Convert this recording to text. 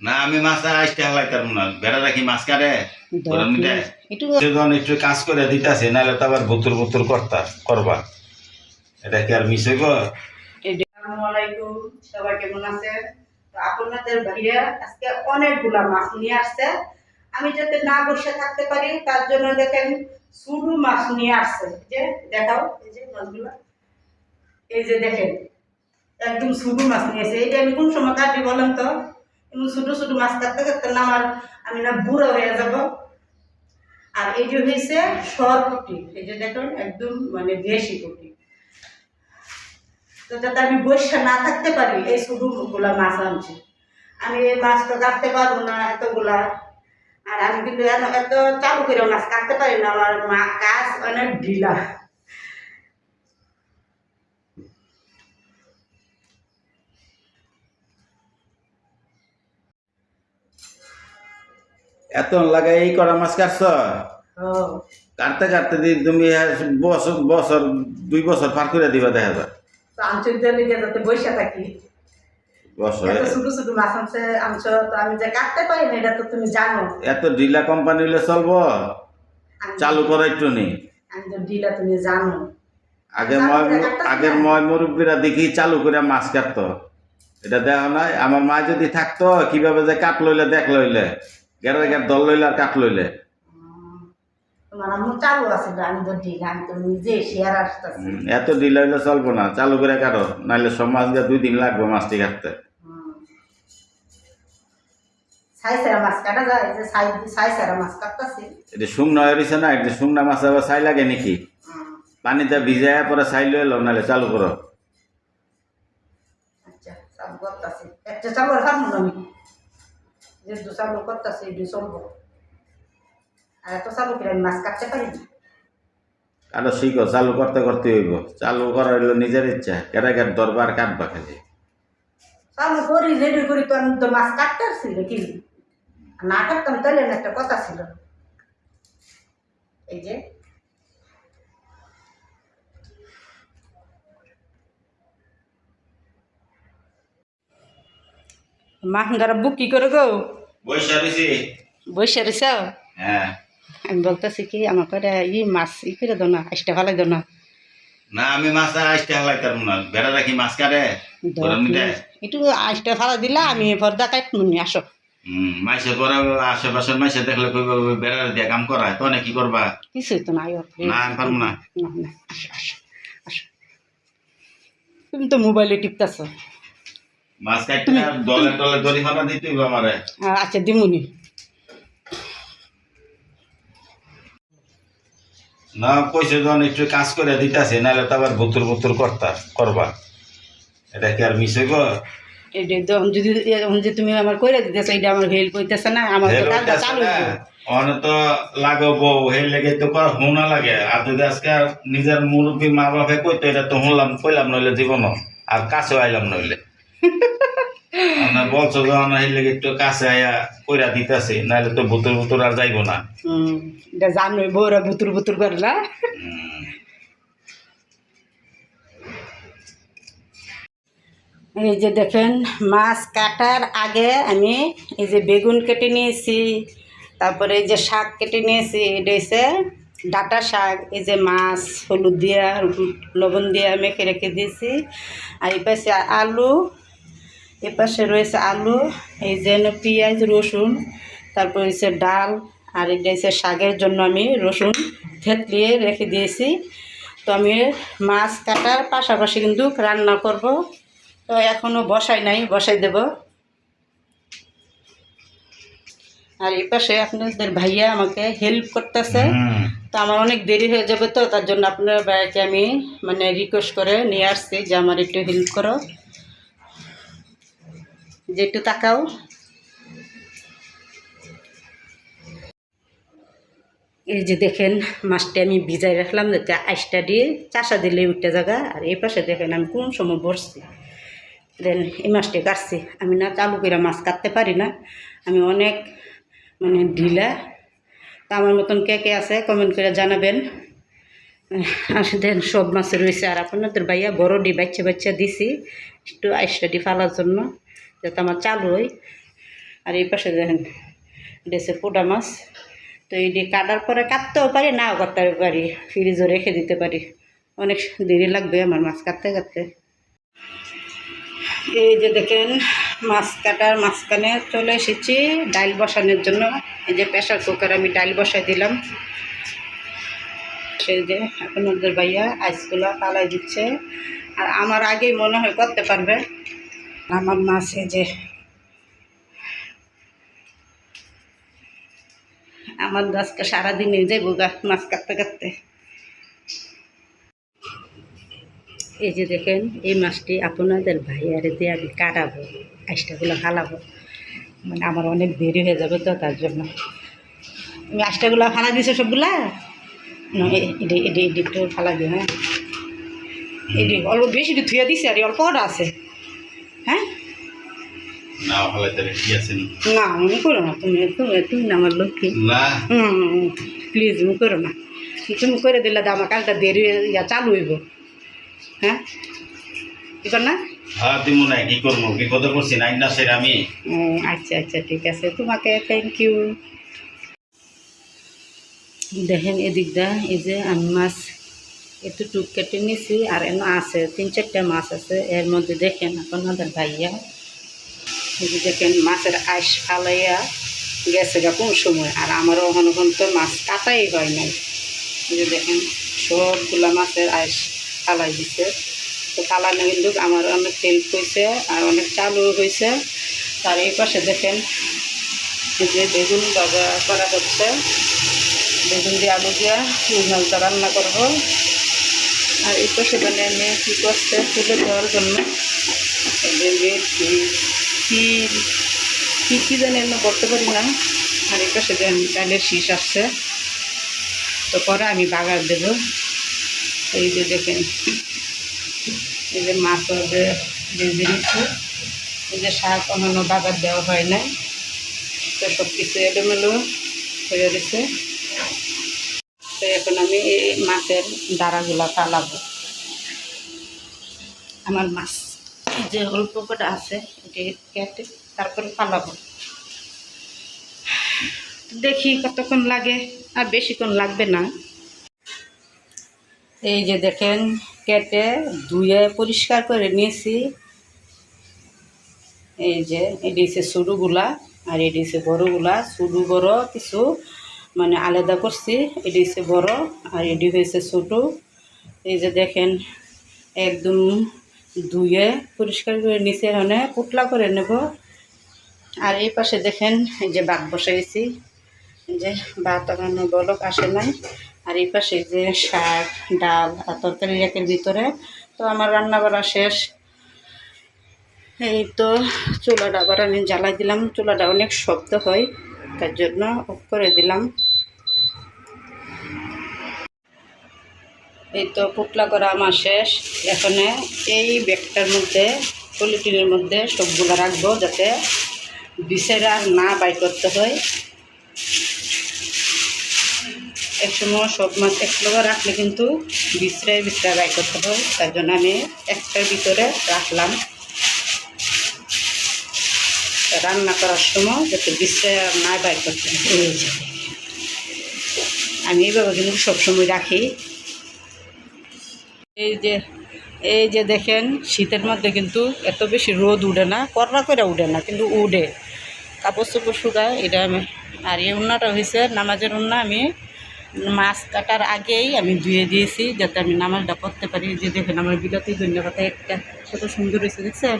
না আমি মাছ আসতে হালাইতাম না। বেড়া রাখি মাছ কাটে একটু কাজ করে দিতেছে নাহলে তো আবার বুতুর বুতুর করতা করবা। এটা কি আর মিস হইব? আসসালামু সবাই কেমন আছেন? তো আপনাদের ভাইয়া আজকে অনেকগুলা মাছ নিয়ে আসছে। আমি যাতে না বসে থাকতে পারি তার জন্য দেখেন শুধু মাছ নিয়ে আসছে। যে দেখাও এই যে মাছগুলো। এই যে দেখেন একদম শুধু মাছ নিয়েছে এইটা আমি কোন সময় কাটি বলেন তো? এমন ছোটো ছোটো মাছ কাটতে কাটতে না আমার আমি না বুড়ো হয়ে যাব। আর এই যে হয়েছে সরপুটি এই যে দেখুন, একদম মানে দেশি পুটি। তো যাতে আমি বসে না থাকতে পারি, এই শুধুগুলা মাছ আনছি। আমি এই মাছ তো কাটতে পারব না এতগুলা। আর আমি কিন্তু এত চালু করে মাছ কাটতে পারি না। আমার মা কাজ অনেক ঢিলা। এত লাগাই এই করা মাছ কাটছ? কাটতে কাটতে দি তুমি বছর বছর দুই বছর পার করে দিবা দেখা যায় বসে থাকি। এত ছোট ছোট মাছ আনছে আনছো তো আমি যে কাটতে পারি এটা তো তুমি জানো। এত ঢিলা কোম্পানি হলে চলবো? চালু করা একটু নেই আগে আগের না? ময় মুরব্বীরা দেখি চালু করে মাছ কাটতো। এটা দেখা নাই। আমার মা যদি থাকতো কীভাবে যে কাট লইলে দেখ লইলে গেরে গের দল লইলে আর কাট লইলে? উম, তোমার আম্মু চালু আছে আমি তো ঢিলা আমি তো নিজে শেয়ার আসতেছি। এত হইলে চলবো না চালু করে কাটো নাইলে মাছ দিয়ে দুই দিন লাগবে মাছটি কাটতে। মাছ এটা শুকনো না এটা শুকনা আবার ছাই লাগে নাকি? পানিতে ভিজায় পরে ছাই লই এলো নাহলে চালু করো। আচ্ছা চালু করতেছি। একটা চালু আমি যেহেতু চালু করতেছি এটি চলবো আর এত চালু করে আমি মাছ কাটতে পারি না কাটো শিখো চালু করতে করতে হইব চালু করা হইল নিজের ইচ্ছা কেটে কেটে দরবার কাটবা খালি চালু করি রেডি করি তো আমি তো মাছ কাটতে আসছি নাকি না কাটতাম তাহলে একটা কথা ছিল এই যে মাহঙ্গারা বুক কি করে গো? বৈশা রয়েছি হ্যাঁ। আমি বলতেছি কি আমার করে ই মাছ ই করে দো না আসতে ভালো দো না। না আমি মাছ আসতে হালাইতাম না। বেড়া রাখি মাছ কাটে একটু আসতে ভালো দিলা আমি পর্দা কাট নুনি আসো। হম মাইসে পরে আশেপাশের মাইসে দেখলে কইব বেড়া দিয়ে কাম করা তো কি করবা? কিছুই তো নাই। না আমি পারব না আসো আসো আসো। তুমি তো মোবাইলে টিপতেছ। মাছ কাটতে দলে দলে দড়ি ফানা দিতে হইব আমারে। আচ্ছা দিমুনি। না কইছে যখন একটু কাজ করে দিতেছে নাহলে তো আবার বুতুর বুতুর করতা করবা। এটা কি আর মিস হইব? যদি যে তুমি আমার কইরা দিতেছ এটা আমার হেল্প হইতেছে না আমার চালু হইবো। তো লাগাবো সেই লেগে তো করা হুনা লাগে। আর যদি আজকে নিজের মুরব্বী মা বাপে কইতো এটা তো শুনলাম কইলাম নইলে জীবন আর কাছে আইলাম নইলে। আমরা বলছো যখন সেই লেগে একটু কাছে আয়া কইরা দিতেছে নাহলে তো ভুতুর ভুতুর আর যাইব না। এটা জানোই বউরা করে না। এই যে দেখেন মাছ কাটার আগে আমি এই যে বেগুন কেটে নিয়েছি তারপরে এই যে শাক কেটে নিয়েছি এটা হচ্ছে ডাটা শাক এই যে মাছ হলুদ দিয়া লবণ দিয়া মেখে রেখে দিয়েছি। আর এই পাশে আলু এ পাশে রয়েছে আলু এই যে হলো পেঁয়াজ রসুন তারপর হচ্ছে ডাল আর এটা হচ্ছে শাকের জন্য আমি রসুন থেতলিয়ে রেখে দিয়েছি। তো আমি মাছ কাটার পাশাপাশি কিন্তু রান্না করব। তো এখনও বসাই নাই বসাই দেব। আর এই পাশে আপনাদের ভাইয়া আমাকে হেল্প করতেছে। তো আমার অনেক দেরি হয়ে যাবে তো তার জন্য আপনার ভাইয়াকে আমি মানে রিকোয়েস্ট করে নিয়ে আসছি যে আমার একটু হেল্প করো। যে একটু তাকাও। এই যে দেখেন, মাছটা আমি ভিজাই রাখলাম যাতে আইসটা দিয়ে চাষা দিলে উঠতে জায়গা। আর এই পাশে দেখেন আমি কোন সময় বসছি। দেন এই মাছটা কাটছি। আমি না চালু করে মাছ কাটতে পারি না। আমি অনেক মানে ঢিলা। তা আমার মতন কে কে আছে কমেন্ট করে জানাবেন। আর দেন সব মাছ রয়েছে। আর আপনাদের ভাইয়া বড় ডি বাচ্চা বাচ্চা দিছি, একটু আইসটা ডি ফালার জন্য। যাতে আমার চালু হয় আর এই পাশে দেখেন ডেসে পোটা মাছ। তো এটি কাটার পরে কাটতেও পারি, নাও কাটতে পারি ফ্রিজও রেখে দিতে পারি। অনেক দেরি লাগবে আমার মাছ কাটতে কাটতে। এই যে দেখেন, মাছ কাটার মাঝখানে চলে এসেছি ডাল বসানোর জন্য। এই যে প্রেশার কুকার আমি ডাল বসাই দিলাম। সেই যে আপনাদের ভাইয়া আইসগুলো পালাই দিচ্ছে। আর আমার আগেই মনে হয় করতে পারবে। আমার এই যে আমার আজকে সারাদিনে যাইব মাছ কাটতে কাটতে। এই যে দেখেন, এই মাছটি আপনাদের ভাইয়ারে দিয়ে আমি কাটাবো আইসটাগুলো ফালাবো। মানে আমার অনেক দেরি হয়ে যাবে তো তার জন্য। তুমি আইসটাগুলো ফালা দিছো সবগুলা? এডি এডি একটু ফালা দিও হ্যাঁ। এডি, অল্প বেশি ধুয়ে দিছে, আর অল্প আছে? না ভালো তাহলে কি আছে না আমি করো না তুমি তুমি তুমি না আমার লক্ষ্মী। না। প্লিজ তুমি করো না। তুমি করে দিলে তো আমার কাজটা দেরি ইয়া চালু হইব। হ্যাঁ? কি কর না হ্যাঁ তুমি না কি করব? বিপদে পড়ছি নাই না সেটা আমি আচ্ছা আচ্ছা ঠিক আছে। তোমাকে থ্যাংক ইউ দেখেন এদিকটা এই যে আমি মাছ একটু টুক কেটে নিছি আর এনে আছে তিন চারটা মাছ আছে এর মধ্যে দেখেন আপনাদের ভাইয়া। দেখেন মাছের আইস ফালাইয়া গেছে গা কোন সময়, আর আমারও ওখান ওখান তো মাছ কাটাই হয় নাই। যে দেখেন, সবগুলা মাছের আইস ফালাই দিছে। তো ফালানো কিন্তু আমার অনেক তেল হয়েছে আর অনেক চালু হয়েছে তার এই পাশে দেখেন যে বেগুন ভাজা করা হচ্ছে। বেগুন দিয়ে আলু দিয়ে মাছটা রান্না করব। আর এই পাশে মানে মেয়ে কী করছে তুলে দেওয়ার জন্য। কি- কি, কী জানি আমি বলতে পারি না। আর এই পাশে দেন ডালের শীষ আসছে। তো পরে আমি বাগার দেব। এই যে দেখেন, এই যে মাছ যে নিচ্ছে এই যে শাক অন্যান্য বাগার দেওয়া হয় না তো সব কিছু এলোমেলো হয়ে গেছে। তো এখন আমি এই মাছের দাঁড়াগুলা ফালাবো। আমার মাছ। যে অল্প কটা আছে কেটে তারপরে ফালাবো। দেখি কতক্ষণ লাগে, আর বেশিক্ষণ লাগবে না। এই যে দেখেন, কেটে ধুয়ে পরিষ্কার করে নিয়েছি। এই যে এটি হচ্ছে সরুগুলা আর এটি বড়গুলা। সরু বড় কিছু মানে আলাদা করছি। এটি বড়, আর এটি হয়েছে ছোটো। এই যে দেখেন, একদম ধুয়ে পরিষ্কার করে নিচে মানে পুটলা করে নেব। আর এই পাশে দেখেন, এই যে বাঘ বসাইছি যে ভাত এখনও বলক আসে নাই। আর এই পাশে যে শাক, ডাল আর তরকারি রেখের ভিতরে। তো আমার রান্না করা শেষ। এই তো চুলাটা আবার আমি জ্বালাই দিলাম। চুলাটা অনেক শব্দ হয়, তার জন্য অফ করে দিলাম। এই তো পুটলা করা আমার শেষ। এখানে এই ব্যাগটার মধ্যে, পলিথিনের মধ্যে সবগুলো রাখব যাতে আর না বাই করতে হয়। এক সময় সব মাছ এক লগে রাখলে কিন্তু বিশ্রায় বিশ্রায় বাই করতে হয়, তার জন্য আমি একটার ভিতরে রাখলাম। রান্না করার সময় যাতে বিশ্রায় আর না বাই করতে আমি এইভাবে কিন্তু সবসময় রাখি। এই যে এই যে দেখেন, শীতের মধ্যে কিন্তু এত বেশি রোদ উঠে না কররা করে উঠে না, কিন্তু উঠে। কাপড় চোপড় শুকায়, এটা আমি আর এই উন্নাটা হয়েছে নামাজের উন্না আমি মাছ কাটার আগেই আমি ধুয়ে দিয়েছি, যাতে আমি নামাজটা পড়তে পারি। যে দেখেন, আমার বিলাতি ধন্যবাদ, একটা কত সুন্দর হয়েছে দেখছেন?